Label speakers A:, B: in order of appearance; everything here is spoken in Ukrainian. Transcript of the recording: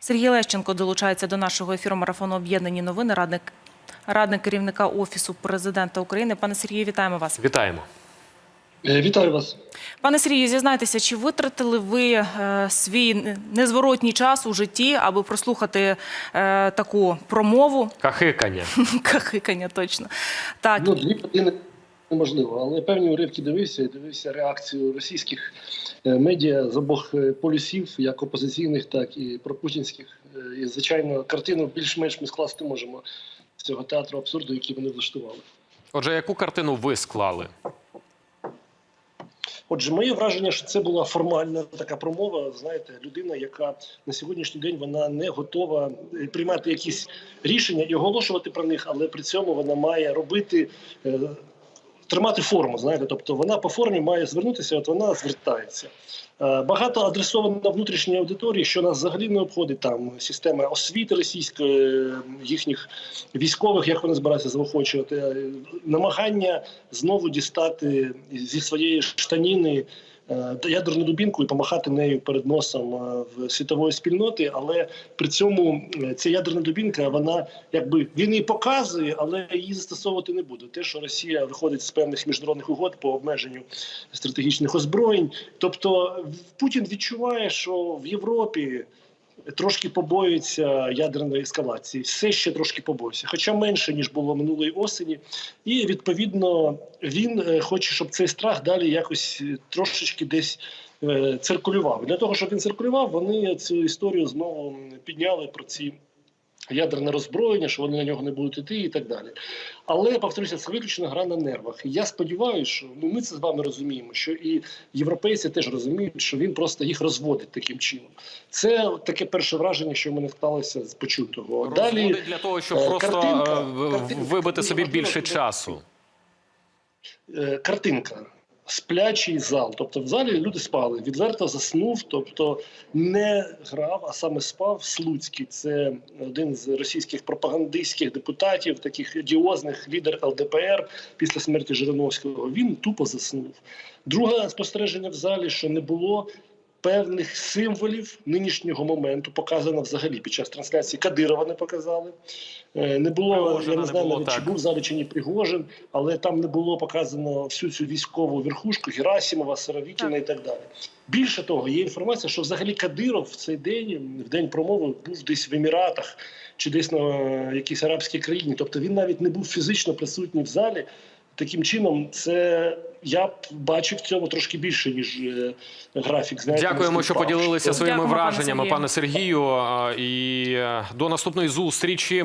A: Сергій Лещенко долучається до нашого ефіру марафону Об'єднані новини, радник, радник керівника Офісу президента України. Пане Сергію, вітаємо вас.
B: Вітаємо.
C: Е, Вітаю вас.
A: Пане Сергію, зізнайтеся, чи витратили ви е, свій незворотній час у житті, аби прослухати е, таку промову?
B: Кахикання.
A: Кахикання, точно. Так,
C: Ну, дві години неможливо, але певні уривки дивився і дивився реакцію російських е, медіа з обох е, полюсів, як опозиційних, так і пропутінських. Е, І, звичайно, картину більш-менш ми скласти можемо з цього театру абсурду, який вони влаштували.
B: Отже, яку картину ви склали?
C: Отже, моє враження, що це була формальна така промова. Знаєте, людина, яка на сьогоднішній день вона не готова приймати якісь рішення і оголошувати про них, але при цьому вона має робити. Тримати форму, знаєте, тобто вона по формі має звернутися, от вона звертається. Е, Багато адресовано внутрішній аудиторії, що нас взагалі не обходить там система освіти російської, е, їхніх військових, як вони збираються заохочувати, е, намагання знову дістати зі своєї штаніни ядерну дубінку і помахати нею перед носом е, в світової спільноти. Але при цьому е, ця ядерна дубінка, вона якби він її показує, але її застосовувати не буде. Те, що Росія виходить з певних міжнародних угод по обмеженню стратегічних озброєнь, тобто Путін відчуває, що в Європі. Трошки побоюється ядерної ескалації, все ще трошки побоюється, хоча менше ніж було минулої осені, і відповідно він е, хоче, щоб цей страх далі якось е, трошечки десь е, циркулював. Для того щоб він циркулював, вони цю історію знову підняли про ці. Ядерне роззброєння, що вони на нього не будуть іти, і так далі. Але повторюся, це виключно гра на нервах. І я сподіваюся, що ну ми це з вами розуміємо, що і європейці теж розуміють, що він просто їх розводить таким чином. Це таке перше враження, що в мене склалося з почутого. Далі
B: для того, щоб
C: е,
B: просто
C: картинка,
B: е, в-
C: картинка.
B: вибити собі більше
C: це-
B: часу.
C: е, картинка. Сплячий зал, тобто в залі люди спали, відверто заснув, тобто не грав, а саме спав Слуцький. Це один з російських пропагандистських депутатів, таких одіозних лідер ЛДПР після смерті Жириновського. Він тупо заснув. Друге спостереження в залі, що не було певних символів нинішнього моменту, показано взагалі під час трансляції Кадирова не показали. Е, Не було,
B: Пригожина
C: я не
B: не
C: знаю,
B: було,
C: навіть, чи
B: так.
C: був в залі чи ні Пригожин, але там не було показано всю цю військову верхушку Герасимова, Саравікіна і так далі. Більше того, є інформація, що взагалі Кадиров в цей день, в день промови, був десь в Еміратах чи десь на якійсь арабській країні. Тобто він навіть не був фізично присутній в залі. Таким чином, це я б бачив в цьому трошки більше ніж е, графік. Знаєте,
B: Дякуємо, що поділилися своїми
A: Дякуємо, пане
B: враженнями,
A: Сергію.
B: пане Сергію. І е, до наступної зустрічі.